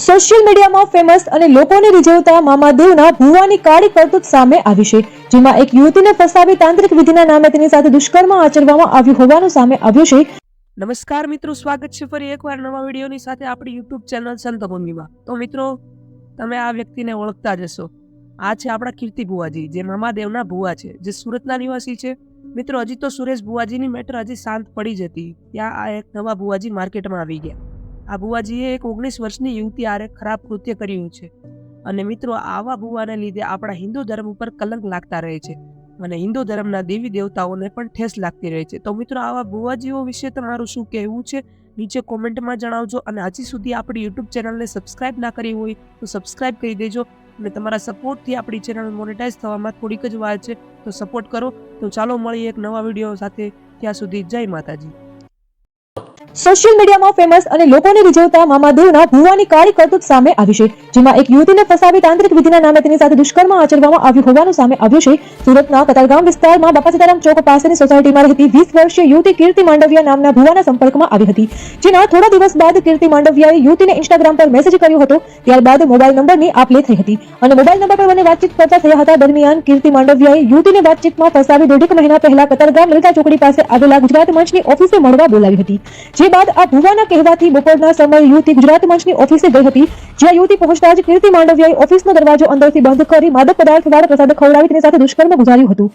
Social મીડિયામાં famous અને લોકોને રીઝવતા મામાદેવના ભુવાની કાળી કરતૂત સામે આવી છે, જેમાં એક યુવતીને ફસાવી તાંત્રિક વિધિના નામે તેની સાથે દુષ્કર્મ આચરવામાં આવ્યું હોવાનું સામે આવ્યું છે. નમસ્કાર મિત્રો, સ્વાગત છે ફરી એકવાર નવા વિડીયોની સાથે આપણી યુટ્યુબ ચેનલ સંતભૂમિમાં. તો મિત્રો, તમે આ વ્યક્તિને ઓળખતા જ હશો. આ છે આપણા કીર્તિ ભુવાજી, જે મામાદેવના ભુવા છે, જે સુરતના નિવાસી છે. મિત્રો, હજી તો સુરેશ ભુવાજીની મેટર હજી શાંત પડી જ હતી ત્યાં આ એક નવા ભુવાજી માર્કેટમાં આવી ગયા. આ ભુવાજીએ એક ઓગણીસ વર્ષની યુવતી આરે ખરાબ કૃત્ય કર્યું છે. અને મિત્રો, આવા ભુવાને લીધે આપણા હિન્દુ ધર્મ ઉપર કલંક લાગતા રહે છે અને હિન્દુ ધર્મના દેવી દેવતાઓને પણ ઠેસ લાગતી રહે છે. તો મિત્રો, આવા ભુવાજીઓ વિશે તમારું શું કહેવું છે? નીચે કોમેન્ટમાં જણાવજો અને હજી સુધી આપણી યુટ્યુબ ચેનલને સબસ્ક્રાઇબ ના કરી હોય તો સબસ્ક્રાઇબ કરી દેજો અને તમારા સપોર્ટથી આપણી ચેનલ મોનેટાઇઝ થવામાં થોડીક જ વાર છે તો સપોર્ટ કરો. તો ચાલો મળીએ એક નવા વીડિયો સાથે. ત્યાં સુધી જય માતાજી. સોશિયલ મીડિયામાં ફેમસ અને લોકોને રીઝવતા મામાદેવના ભુવાની કાળી કરતૂત સામે આવી છે, જેમાં એક યુવતીને ફસાવી તાંત્રિક વિધિના નામે તેની સાથે દુષ્કર્મ આચરવામાં આવ્યું હોવાનું સામે આવ્યું છે. સુરતના કતારગામ વિસ્તારમાં બાપા સીતારામ ચોક પાસેની સોસાયટીમાં રહેતી વીસ વર્ષીય યુવતી કીર્તિ માંડવિયા નામના ભુવાના સંપર્કમાં આવી હતી. જેના થોડા દિવસ બાદ કીર્તિ માંડવિયાએ યુવતીને ઇન્સ્ટાગ્રામ પર મેસેજ કર્યો હતો. ત્યારબાદ મોબાઈલ નંબરની આપ લે થઈ હતી અને મોબાઈલ નંબર પર બંને વાતચીત કરતા થયા હતા. દરમિયાન કીર્તિ માંડવિયાએ યુવતીને વાતચીતમાં ફસાવી દોઢેક મહિના પહેલા કતારગામ લલિતા ચોકડી પાસે આવેલા ગુજરાત મંચની ઓફિસે મળવા બોલાવી હતી. જે બાદ આ ભુવાના કહેવાથી બપોરના સમયે યુવતી ગુજરાત મંચની ઓફિસે ગઈ હતી. જ્યાં યુવતી પહોંચતા જ કીર્તિ માંડવિયાએ ઓફિસનો દરવાજો અંદરથી બંધ કરી માદક પદાર્થ વાળા પ્રસાદ ખવડાવી તેની સાથે દુષ્કર્મ ગુજાર્યું હતું.